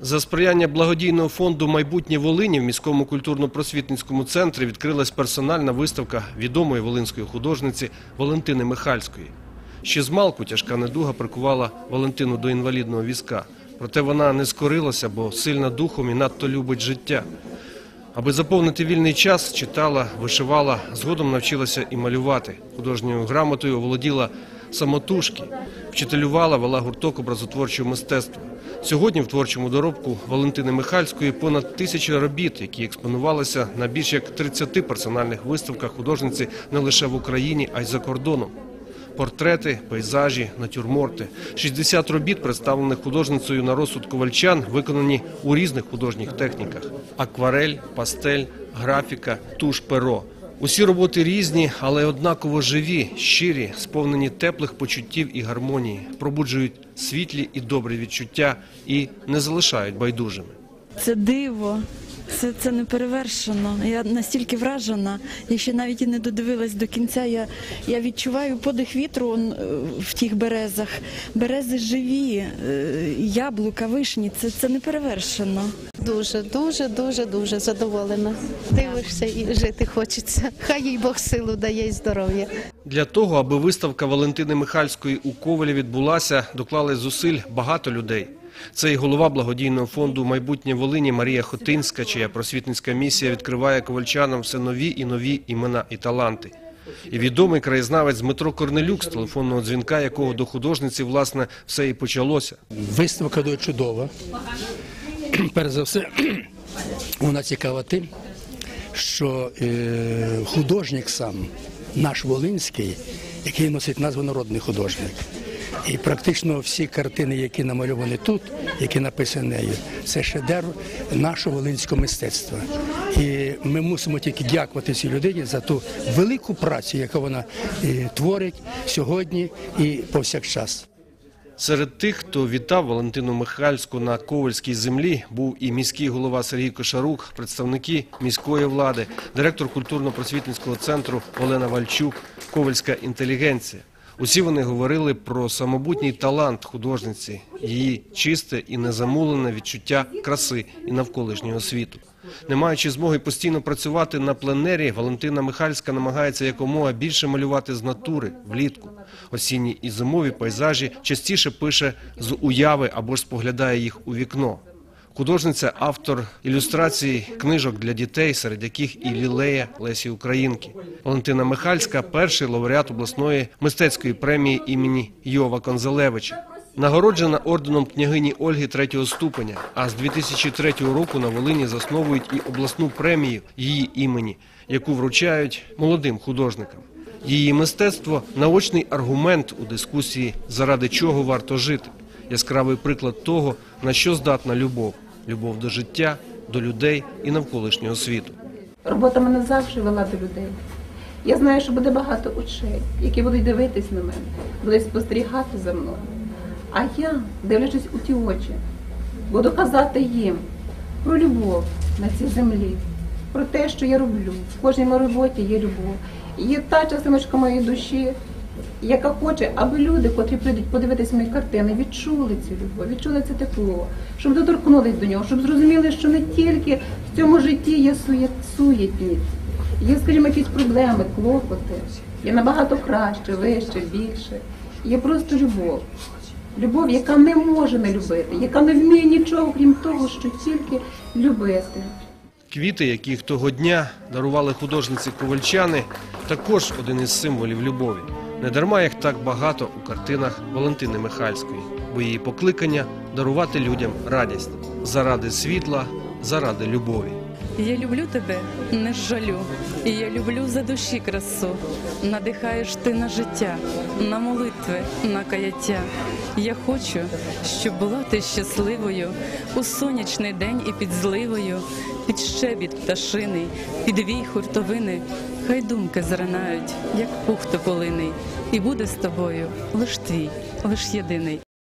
За сприяння благодійного фонду Майбутнє Волині в міському культурно-просвітницькому центрі відкрилась персональна виставка відомої волинської художниці Валентини Михальської. Ще з малку тяжка недуга прикувала Валентину до інвалідного візка. Проте вона не скорилася, бо сильна духом і надто любить життя. Аби заповнити вільний час, читала, вишивала, згодом навчилася і малювати. Художньою грамотою володіла самотужки, вчителювала, вела гурток образотворчого мистецтва. Сьогодні в творчому доробку Валентини Михальської понад тисяча робіт, які експонувалися на більш як 30 персональних виставках художниці не лише в Україні, а й за кордоном. Портрети, пейзажі, натюрморти. 60 робіт, представлених художницею на розсуд ковальчан, виконані у різних художніх техніках: акварель, пастель, графіка, туш, перо. Усі роботи різні, але однаково живі, щирі, сповнені теплих почуттів і гармонії, пробуджують світлі і добрі відчуття і не залишають байдужими. Це диво. Це, це не перевершено. Я настільки вражена. Я ще навіть і не додивилась до кінця. Я, я відчуваю подих вітру он, е, в тих березах. Берези живі, е, яблука, вишні. Це, це не перевершено. Дуже, дуже, дуже, дуже задоволена. Дивишся і жити хочеться. Хай їй Бог силу дає і здоров'я. Для того, аби виставка Валентини Михальської у Ковелі відбулася, доклали зусиль багато людей. Це і голова благодійного фонду Майбутнє Волині Марія Хотинська, чия просвітницька місія відкриває ковальчанам все нові і нові імена і таланти. І відомий краєзнавець Дмитро Корнелюк, з телефонного дзвінка, якого до художниці власне все і почалося. Виставка дуже чудова. Перш за все, вона цікава тим, що е, художник сам, наш Волинський, який носить назву народний художник. І практично всі картини, які намальовані тут, які написані нею, це шедевр нашого волинського мистецтва. І ми мусимо тільки дякувати цій людині за ту велику працю, яку вона е, творить сьогодні і повсякчас. Серед тих, хто вітав Валентину Михальську на Ковальській землі, був і міський голова Сергій Кошарук, представники міської влади, директор культурно-просвітницького центру Олена Вальчук, Ковальська інтелігенція. Усі вони говорили про самобутній талант художниці, її чисте і незамулене відчуття краси і навколишнього світу. Не маючи змоги постійно працювати на пленері, Валентина Михальська намагається якомога більше малювати з натури влітку. Осінні і зимові пейзажі частіше пише з уяви або ж споглядає їх у вікно. Художниця автор ілюстрацій книжок для дітей, серед яких і лілея Лесі Українки. Валентина Михальська перший лауреат обласної мистецької премії імені Йова Конзалевича. Нагороджена орденом княгині Ольги третього ступеня. А з 2003 року на Волині засновують і обласну премію її імені, яку вручають молодим художникам. Її мистецтво наочний аргумент у дискусії, заради чого варто жити. Яскравий приклад того, на що здатна любов: любов до життя, до людей і навколишнього світу. Робота мене завжди вела до людей. Я знаю, що буде багато очей, які будуть дивитись на мене, будуть спостерігати за мною. А я, дивлячись у ті очі, буду казати їм про любов на цій землі, про те, що я роблю. В кожній моїй роботі є любов. Є та частиночка моєї душі, яка хоче, аби люди, котрі прийдуть подивитись мої картини, відчули цю любов, відчули це тепло, щоб доторкнулись до нього, щоб зрозуміли, що не тільки в цьому житті є суєт, суєтність, є, скажімо, якісь проблеми, клопоти, є набагато краще, вище, більше. Є просто любов. Любов, яка не може не любити, яка не вміє нічого, крім того, що тільки любити. Квіти, яких того дня дарували художниці ковальчани, також один із символів любові. Недарма їх так багато у картинах Валентини Михальської, бо її покликання дарувати людям радість заради світла, заради любові. Я люблю тебе, не жалю. І я люблю за душі красу. Надихаєш ти на життя, на молитви, на каяття. Я хочу, щоб була ти щасливою у сонячний день і під зливою, під щебіт пташиний, під вій хуртовини. Хай думки зринають, як пух тополиний, і буде з тобою лиш твій, лиш єдиний.